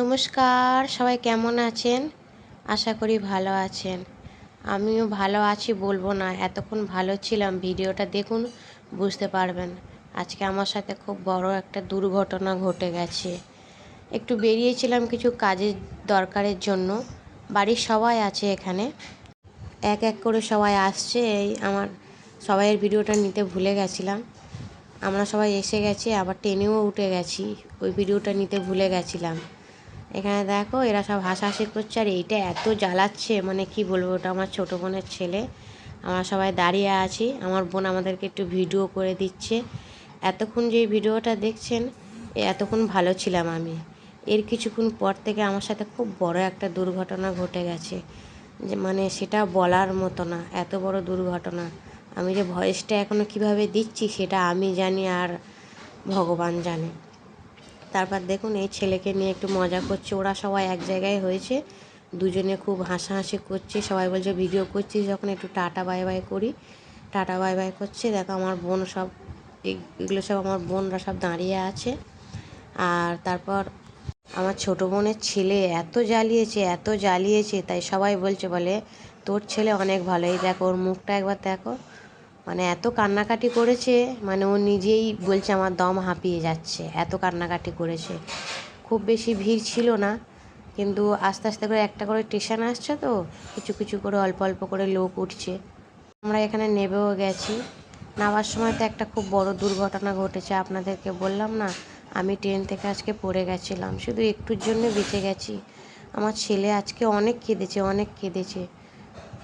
নমস্কার, সবাই কেমন আছেন? আশা করি ভালো আছেন। আমিও ভালো আছি বলব না, এতক্ষণ ভালো ছিলাম, ভিডিওটা দেখুন, বুঝতে পারবেন। আজকে আমার সাথে খুব বড় একটা দুর্ঘটনা ঘটে গেছে। একটু বেরিয়েছিলাম কিছু কাজের দরকারের জন্য। বাড়ির সবাই আছে এখানে। এক এক করে সবাই আসছে, এই আমার, সবাইয়ের ভিডিওটা নিতে ভুলে গেছিলাম। আমরা সবাই এসে গেছি, আবার ট্রেনেও উঠে গেছি, ওই ভিডিওটা নিতে ভুলে গেছিলাম। এখানে দেখো, এরা সব হাসাহাসি করছে আর এইটা এত জ্বালাচ্ছে মানে কি বলব, ওটা আমার ছোটো বোনের ছেলে। আমরা সবাই দাঁড়িয়ে আছি, আমার বোন আমাদেরকে একটু ভিডিও করে দিচ্ছে। এতক্ষণ যে ভিডিওটা দেখছেন এতক্ষণ ভালো ছিলাম আমি। এর কিছুক্ষণ পর থেকে আমার সাথে খুব বড় একটা দুর্ঘটনা ঘটে গেছে। যে মানে সেটা বলার মতো না, এত বড় দুর্ঘটনা। আমি যে ভয়েসটা এখনও কীভাবে দিচ্ছি, সেটা আমি জানি আর ভগবান জানে। তারপর দেখুন এই ছেলেকে নিয়ে একটু মজা করছে। ওরা সবাই এক জায়গায় হয়েছে। দুজনে খুব হাসাহাসি করছে। সবাই বলছে, ভিডিও করছি যখন? একটু টাটা, বাই বাই করি। টাটা, বাই বাই করছে। দেখো আমার বোন সব এগুলো সব আমার বোনরা সব দাঁড়িয়ে আছে। আর তারপর আমার ছোটো বোনের ছেলে এত জ্বালিয়েছে এত জ্বালিয়েছে। তাই সবাই বলছে, বলে, তোর ছেলে অনেক ভালো। এই দেখো, ওর মুখটা একবার দেখো। মানে এত কান্নাকাটি করেছে মানে ও নিজেই বলছে আমার দম হাঁপিয়ে যাচ্ছে, এত কান্নাকাটি করেছে। খুব বেশি ভিড় ছিল না, কিন্তু আস্তে আস্তে করে একটা করে স্টেশন আসছে তো, কিছু কিছু করে অল্প অল্প করে লোক উঠছে। আমরা এখানে নেবেও গেছি। নামার সময় তো একটা খুব বড় দুর্ঘটনা ঘটেছে, আপনাদেরকে বললাম না, আমি ট্রেন থেকে আজকে পড়ে গেছিলাম, শুধু একটুর জন্য বেঁচে গেছি। আমার ছেলে আজকে অনেক কেঁদেছে অনেক কেঁদেছে।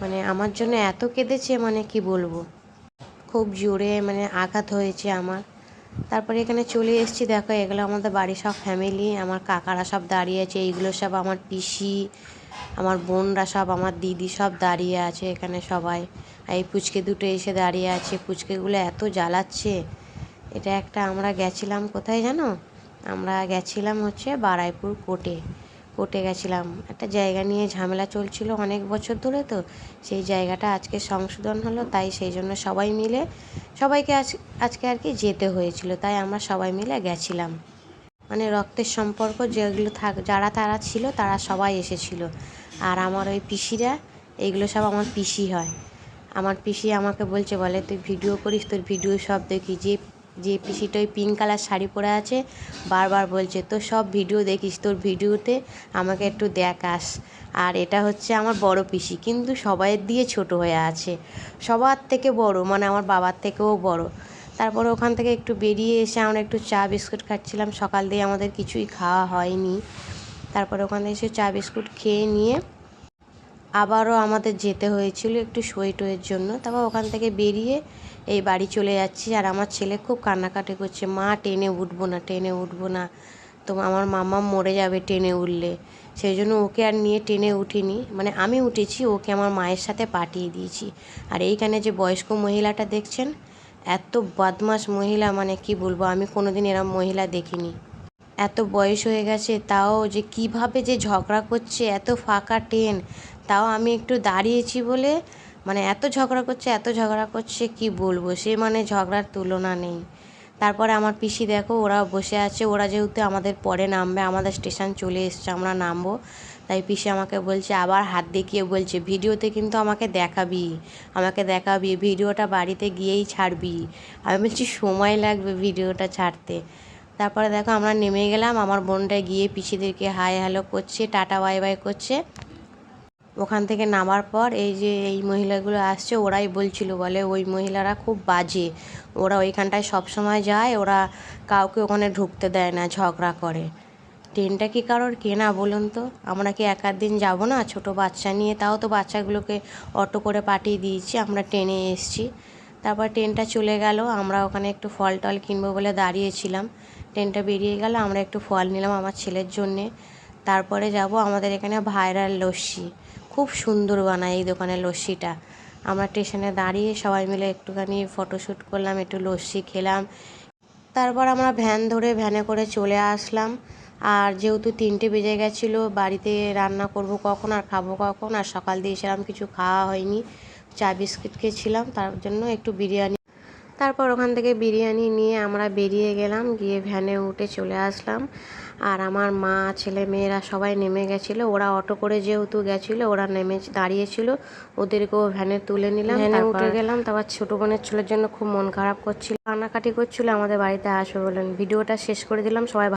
মানে আমার জন্য এত কেঁদেছে মানে কি বলব? খুব জোরে মানে আঘাত হয়েছে আমার। তারপরে এখানে চলে এসেছি, দেখো এগুলো আমাদের বাড়ির সব ফ্যামিলি আমার কাকারা সব দাঁড়িয়ে আছে, এইগুলো সব আমার পিসি, আমার বোনরা সব, আমার দিদি সব দাঁড়িয়ে আছে এখানে সবাই। এই পুচকে দুটো এসে দাঁড়িয়ে আছে, পুচকেগুলো এত জ্বালাচ্ছে। এটা একটা আমরা গেছিলাম, কোথায় জানো? আমরা গেছিলাম হচ্ছে বারাইপুর কোর্টে। কোর্টে গেছিলাম। একটা জায়গা নিয়ে ঝামেলা চলছিল অনেক বছর ধরে তো, সেই জায়গাটা আজকে সংশোধন হলো, তাই সেই জন্য সবাই মিলে, সবাইকে আজ, আজকে আর কি যেতে হয়েছিল, তাই আমরা সবাই মিলে গেছিলাম। মানে রক্তের সম্পর্ক যেগুলো থাক, যারা তারা ছিল তারা সবাই এসেছিল। আর আমার ওই পিসিরা এইগুলো সব আমার পিসি হয়। আমার পিসি আমাকে বলছে, বলে তুই ভিডিও করিস, তোর ভিডিও সব দেখি, যে যে পিসিটা ওই পিঙ্ক কালার শাড়ি পরে আছে, বারবার বলছে, তোর সব ভিডিও দেখিস, তোর ভিডিওতে আমাকে একটু দেখাস। আর এটা হচ্ছে আমার বড় পিসি, কিন্তু সবাইয়ের দিয়ে ছোট হয়ে আছে। সবার থেকে বড় মানে আমার বাবার থেকেও বড়। তারপরে ওখান থেকে একটু বেরিয়ে এসে আমরা একটু চা বিস্কুট খাচ্ছিলাম। সকাল দিয়ে আমাদের কিছুই খাওয়া হয়নি। তারপরে ওখান এসে চা বিস্কুট খেয়ে নিয়ে আবারও আমাদের যেতে হয়েছিল একটু সই টইয়ের জন্য। তারপর ওখান থেকে বেরিয়ে এই বাড়ি চলে যাচ্ছি। আর আমার ছেলে খুব কান্নাকাটি করছে, মা টেনে উঠবো না টেনে উঠবো না। তো আমার মামা মরে যাবে টেনে উঠলে। সেই জন্য ওকে আর নিয়ে টেনে উঠিনি। মানে আমি উঠেছি, ওকে আমার মায়ের সাথে পাঠিয়ে দিয়েছি। আর এইখানে যে বয়স্ক মহিলাটা দেখছেন, এত বদমাস মহিলা মানে কি বলব, আমি কোনোদিন এরম মহিলা দেখিনি। এত বয়স হয়ে গেছে, তাও যে কীভাবে যে ঝগড়া করছে, এত ফাঁকা ট্রেন, তাও আমি একটু দাঁড়িয়েছি বলে মানে এত ঝগড়া করছে, এত ঝগড়া করছে, কি বলব? সে মানে ঝগড়ার তুলনা নেই। তারপরে আমার পিসি দেখো ওরা বসে আছে, ওরা যেহেতু আমাদের পরে নামবে, আমাদের স্টেশন চলে এসছে, আমরা নামবো। তাই পিসি আমাকে বলছে, আবার হাত দেখিয়ে বলছে, ভিডিওতে কিন্তু আমাকে দেখাবি আমাকে দেখাবি, ভিডিওটা বাড়িতে গিয়েই ছাড়বি। আমি বলছি, সময় লাগবে ভিডিওটা ছাড়তে। তারপরে দেখো আমরা নেমে গেলাম, আমার বোনটা গিয়ে পিসিদেরকে হাই হ্যালো করছে, টাটা বাই বাই করছে। ওখান থেকে নামার পর এই যে এই মহিলাগুলো আসছে, ওরাই বলছিল, বলে ওই মহিলারা খুব বাজে। ওরা ওইখানটায় সবসময় যায়, ওরা কাউকে ওখানে ঢুকতে দেয় না, ঝগড়া করে। ট্রেনটা কি কারোর কেনা বলুন তো? আমরা কি এক দিন যাব না? ছোট বাচ্চা নিয়ে তাও তো বাচ্চাগুলোকে অটো করে পাঠিয়ে দিয়েছি, আমরা ট্রেনে এসছি। তারপর ট্রেনটা চলে গেল, আমরা ওখানে একটু ফল টল কিনবো বলে দাঁড়িয়েছিলাম। ট্রেনটা বেরিয়ে গেল, আমরা একটু ফল নিলাম আমার ছেলের জন্যে। তারপরে যাব আমাদের এখানে ভাইরাল লস্যি। খুব সুন্দর বানায় এই দোকানের লস্যিটা। আমরা স্টেশনে দাঁড়িয়ে সবাই মিলে একটুখানি ফটোশ্যুট করলাম, একটু লস্যি খেলাম। তারপর আমরা ভ্যান ধরে ভ্যানে করে চলে আসলাম। আর যেহেতু তিনটে বেজে গেছিল, বাড়িতে রান্না করব কখন আর খাব কখন? আর সকাল দিয়ে সেরকম কিছু খাওয়া হয়নি। চা বিস্কিট খেয়েছিলাম, তার জন্য একটু বিরিয়ানি তারপর ওখান থেকে বিরিয়ানি নিয়ে আমরা বেরিয়ে গেলাম গিয়ে ভ্যানে উঠে চলে আসলাম। আর আমার মা ছেলে মেয়েরা সবাই নেমে গেছিল। ওরা অটো করে যেহেতু গেছিল ওরা নেমে দাঁড়িয়েছিল। ওদেরকেও ভ্যানে তুলে নিলাম। ভ্যানে উঠে গেলাম। তারপর ছোটো বোনের ছেলের জন্য খুব মন খারাপ করছিল। কান্নাকাটি করছিল আমাদের বাড়িতে আসবে বলেন ভিডিওটা শেষ করে দিলাম। সবাই